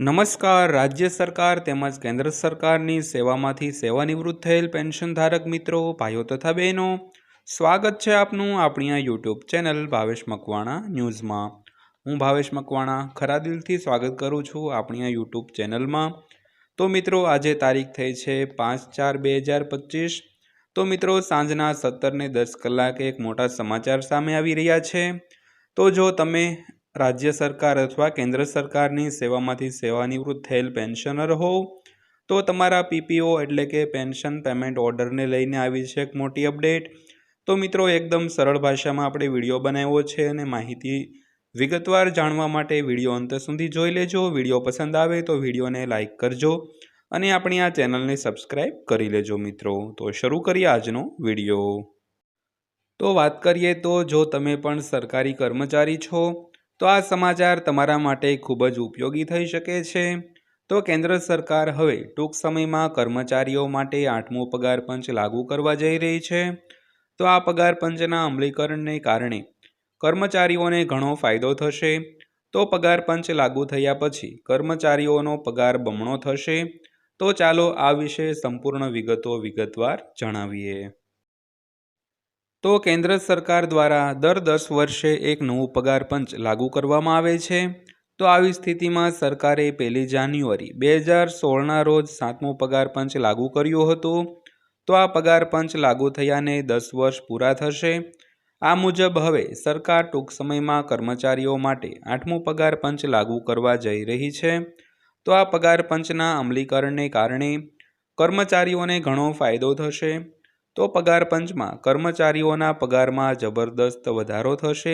નમસ્કાર, રાજ્ય સરકાર તેમજ કેન્દ્ર સરકારની સેવામાંથી સેવાનિવૃત્ત થયેલ પેન્શનધારક મિત્રો, ભાઈઓ તથા બહેનો, સ્વાગત છે આપનું આપણી આ યુટ્યુબ ચેનલ ભાવેશ મકવાણા ન્યૂઝમાં. હું ભાવેશ મકવાણા ખરા દિલથી સ્વાગત કરું છું આપણી આ યુટ્યુબ ચેનલમાં. તો મિત્રો, આજે તારીખ થઈ છે પાંચ ચાર બે હજાર પચીસ. તો મિત્રો, સાંજના સત્તરને દસ કલાકે એક મોટા સમાચાર સામે આવી રહ્યા છે. તો જો તમે રાજ્ય સરકાર અથવા કેન્દ્ર સરકારની સેવામાંથી સેવાનિવૃત્ત થયેલ પેન્શનર હોવ, તો તમારા પીપીઓ એટલે કે પેન્શન પેમેન્ટ ઓર્ડરને લઈને આવી છે એક મોટી અપડેટ. તો મિત્રો, એકદમ સરળ ભાષામાં આપણે વીડિયો બનાવ્યો છે અને માહિતી વિગતવાર જાણવા માટે વીડિયો અંત સુધી જોઈ લેજો. વીડિયો પસંદ આવે તો વિડીયોને લાઇક કરજો અને આપણી આ ચેનલને સબસ્ક્રાઈબ કરી લેજો મિત્રો. તો શરૂ કરીએ આજનો વીડિયો. તો વાત કરીએ તો જો તમે પણ સરકારી કર્મચારી છો તો આ સમાચાર તમારા માટે ખૂબ જ ઉપયોગી થઈ શકે છે. તો કેન્દ્ર સરકાર હવે ટૂંક સમયમાં કર્મચારીઓ માટે આઠમો પગાર પંચ લાગુ કરવા જઈ રહી છે. તો આ પગાર પંચના અમલીકરણને કારણે કર્મચારીઓને ઘણો ફાયદો થશે. તો પગાર પંચ લાગુ થયા પછી કર્મચારીઓનો પગાર બમણો થશે. તો ચાલો આ વિશે સંપૂર્ણ વિગતો વિગતવાર જણાવીએ. તો કેન્દ્ર સરકાર દ્વારા દર દસ વર્ષે એક નવું પગાર પંચ લાગુ કરવામાં આવે છે. તો આવી સ્થિતિમાં સરકારે પહેલી જાન્યુઆરી બે હજાર સોળના રોજ સાતમું પગાર પંચ લાગુ કર્યું હતું. તો આ પગાર પંચ લાગુ થયાને દસ વર્ષ પૂરા થશે. આ મુજબ હવે સરકાર ટૂંક સમયમાં કર્મચારીઓ માટે આઠમું પગાર પંચ લાગુ કરવા જઈ રહી છે. તો આ પગાર પંચના અમલીકરણને કારણે કર્મચારીઓને ઘણો ફાયદો થશે. તો પગાર પંચમાં કર્મચારીઓના પગારમાં જબરદસ્ત વધારો થશે.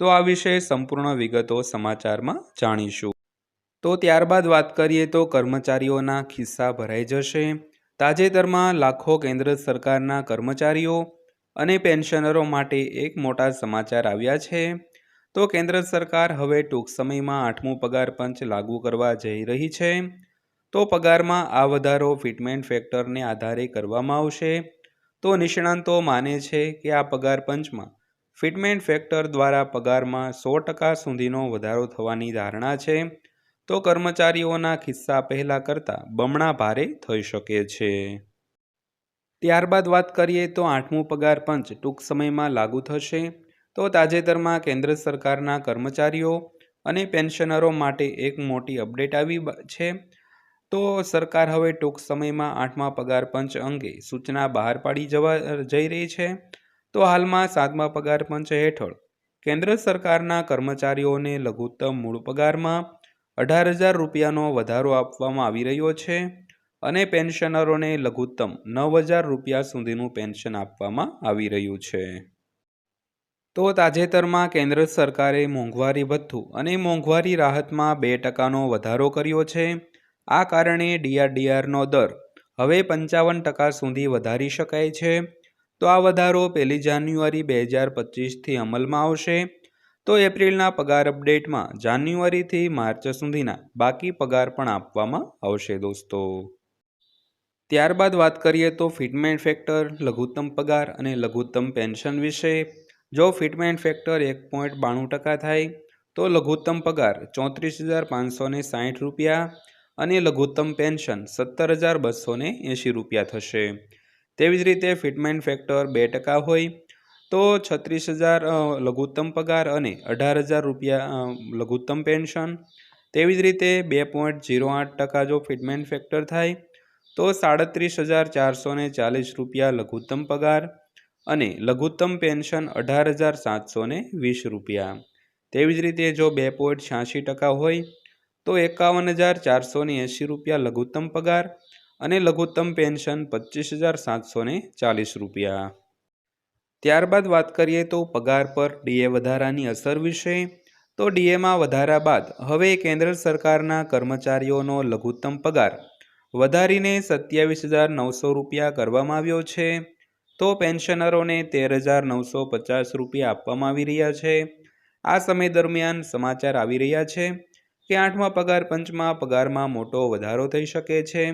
તો આ વિશે સંપૂર્ણ વિગતો સમાચારમાં જાણીશું. તો ત્યારબાદ વાત કરીએ તો કર્મચારીઓના ખિસ્સા ભરાઈ જશે. તાજેતરમાં લાખો કેન્દ્ર સરકારના કર્મચારીઓ અને પેન્શનરો માટે એક મોટા સમાચાર આવ્યા છે. તો કેન્દ્ર સરકાર હવે ટૂંક સમયમાં આઠમું પગાર પંચ લાગુ કરવા જઈ રહી છે. તો પગારમાં આ વધારો ફિટમેન્ટ ફેક્ટરને આધારે કરવામાં આવશે. તો નિષ્ણાંતો માને છે કે આ પગાર પંચમાં ફિટમેન્ટ ફેક્ટર દ્વારા પગારમાં સો ટકા સુધીનો વધારો થવાની ધારણા છે, તો કર્મચારીઓના ખિસ્સા પહેલાં કરતાં બમણા ભારે થઈ શકે છે. ત્યારબાદ વાત કરીએ તો આઠમું પગાર પંચ ટૂંક સમયમાં લાગુ થશે, તો તાજેતરમાં કેન્દ્ર સરકારના કર્મચારીઓ અને પેન્શનરો માટે એક મોટી અપડેટ આવી છે તો સરકાર હવે ટૂંક સમયમાં આઠમા પગાર પંચ અંગે સૂચના બહાર પાડી જવા જઈ રહી છે. તો હાલમાં સાતમા પગાર પંચ હેઠળ કેન્દ્ર સરકારના કર્મચારીઓને લઘુત્તમ મૂળ પગારમાં અઢાર હજાર રૂપિયાનો વધારો આપવામાં આવી રહ્યો છે અને પેન્શનરોને લઘુત્તમ નવ હજાર રૂપિયા સુધીનું પેન્શન આપવામાં આવી રહ્યું છે. તો તાજેતરમાં કેન્દ્ર સરકારે મોંઘવારી ભથ્થું અને મોંઘવારી રાહતમાં બે ટકાનો વધારો કર્યો છે. આ કારણે ડીઆરડીઆરનો દર હવે પંચાવન ટકા સુધી વધારી શકાય છે. તો આ વધારો પહેલી જાન્યુઆરી બે હજાર પચીસથી અમલમાં આવશે. તો એપ્રિલના પગાર અપડેટમાં જાન્યુઆરીથી માર્ચ સુધીના બાકી પગાર પણ આપવામાં આવશે દોસ્તો. ત્યારબાદ વાત કરીએ તો ફિટમેન્ટ ફેક્ટર, લઘુત્તમ પગાર અને લઘુત્તમ પેન્શન વિશે. જો ફિટમેન્ટ ફેક્ટર એક પોઈન્ટ બાણું ટકા થાય, તો લઘુત્તમ પગાર ચોત્રીસ હજાર પાંચસો સાઠ રૂપિયા અને લઘુત્તમ પેન્શન સત્તર હજાર બસો ને એંશી રૂપિયા થશે. તેવી જ રીતે ફિટમેન્ટ ફેક્ટર બે ટકા હોય તો છત્રીસ હજાર લઘુત્તમ પગાર અને અઢાર હજાર રૂપિયા લઘુત્તમ પેન્શન. તેવી જ રીતે બે પોઈન્ટ જીરો આઠ ટકા જો ફિટમેન્ટ ફેક્ટર થાય તો સાડત્રીસ હજાર ચારસો ને ચાલીસ રૂપિયા લઘુત્તમ પગાર અને લઘુત્તમ પેન્શન અઢાર હજાર સાતસો વીસ રૂપિયા. તેવી જ રીતે જો બે પોઈન્ટ છ્યાસી ટકા હોય તો એકાવન હજાર ચારસો એંશી રૂપિયા લઘુત્તમ પગાર અને લઘુત્તમ પેન્શન પચીસ હજાર સાતસો ચાલીસ રૂપિયા. ત્યારબાદ વાત કરીએ તો પગાર પર ડીએ વધારાની અસર વિશે. તો ડીએમાં વધારા બાદ હવે કેન્દ્ર સરકારના કર્મચારીઓનો લઘુત્તમ પગાર વધારીને સત્યાવીસ હજાર નવસો રૂપિયા કરવામાં આવ્યો છે. તો પેન્શનરોને તેર હજાર નવસો પચાસ રૂપિયા આપવામાં આવી રહ્યા છે. આ સમય દરમિયાન સમાચાર આવી રહ્યા છે. કે આઠમા પગાર પંચમાં પગારમાં મોટો વધારો થઈ શકે છે?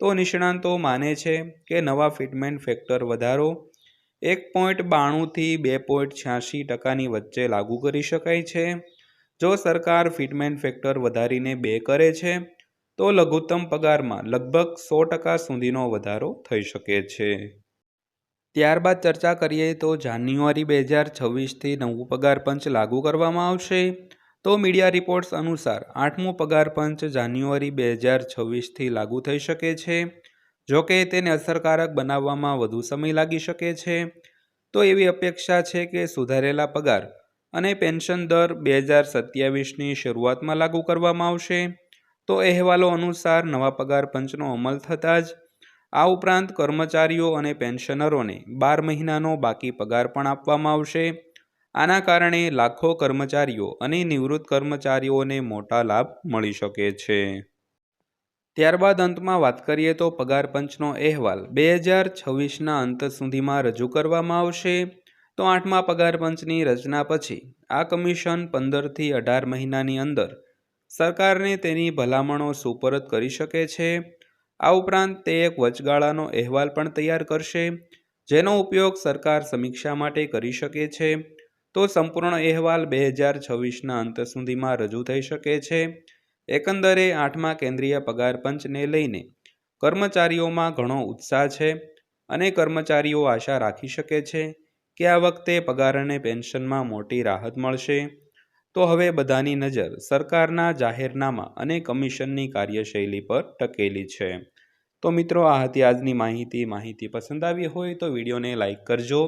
તો નિષ્ણાંતો માને છે કે નવા ફિટમેન્ટ ફેક્ટર વધારો એક પોઈન્ટ બાણુંથી બે પોઈન્ટ છ્યાસી ટકાની વચ્ચે લાગુ કરી શકાય છે. જો સરકાર ફિટમેન ફેક્ટર વધારીને બે કરે છે, તો લઘુત્તમ પગારમાં લગભગ સો ટકા સુધીનો વધારો થઈ શકે છે. ત્યારબાદ ચર્ચા કરીએ તો જાન્યુઆરી બે હજાર છવ્વીસથી નવું પગાર પંચ લાગુ કરવામાં આવશે. તો મીડિયા રિપોર્ટ્સ અનુસાર આઠમું પગાર પંચ જાન્યુઆરી બે હજાર છવ્વીસથી લાગુ થઈ શકે છે. જો કે તેને અસરકારક બનાવવામાં વધુ સમય લાગી શકે છે. તો એવી અપેક્ષા છે કે સુધારેલા પગાર અને પેન્શન દર બે હજાર સત્યાવીસની શરૂઆતમાં લાગુ કરવામાં આવશે. તો અહેવાલો અનુસાર નવા પગાર પંચનો અમલ થતાં જ આ ઉપરાંત કર્મચારીઓ અને પેન્શનરોને બાર મહિનાનો બાકી પગાર પણ આપવામાં આવશે. આના કારણે લાખો કર્મચારીઓ અને નિવૃત્ત કર્મચારીઓને મોટા લાભ મળી શકે છે. ત્યારબાદ અંતમાં વાત કરીએ તો પગાર પંચનો અહેવાલ. બે હજાર છવ્વીસના અંત સુધીમાં રજૂ કરવામાં આવશે. તો આઠમા પગાર પંચની રચના પછી આ કમિશન પંદરથી અઢાર મહિનાની અંદર સરકારને તેની ભલામણો સુપરત કરી શકે છે. આ ઉપરાંત તે એક વચગાળાનો અહેવાલ પણ તૈયાર કરશે, જેનો ઉપયોગ સરકાર સમીક્ષા માટે કરી શકે છે. તો સંપૂર્ણ અહેવાલ બે હજાર છવ્વીસના અંત સુધીમાં રજૂ થઈ શકે છે. એકંદરે આઠમા કેન્દ્રીય પગાર પંચને લઈને કર્મચારીઓમાં ઘણો ઉત્સાહ છે અને કર્મચારીઓ આશા રાખી શકે છે કે આ વખતે પગાર અને પેન્શનમાં મોટી રાહત મળશે. તો હવે બધાની નજર સરકારના જાહેરનામા અને કમિશનની કાર્યશૈલી પર ટકેલી છે. તો મિત્રો, આ હતી આજની માહિતી. માહિતી પસંદ આવી હોય તો વિડીયોને લાઇક કરજો.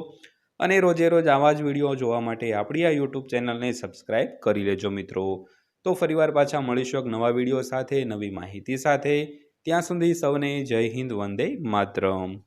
અને રોજે રોજ આવા જ વીડિયો જોવા માટે આપણી આ યુટ્યુબ ચેનલને સબસ્ક્રાઈબ કરી લેજો મિત્રો. તો ફરીવાર પાછા મળીશું એક નવા વીડિયો સાથે, નવી માહિતી સાથે. ત્યાં સુધી સૌને જય હિન્દ, વંદે માતરમ.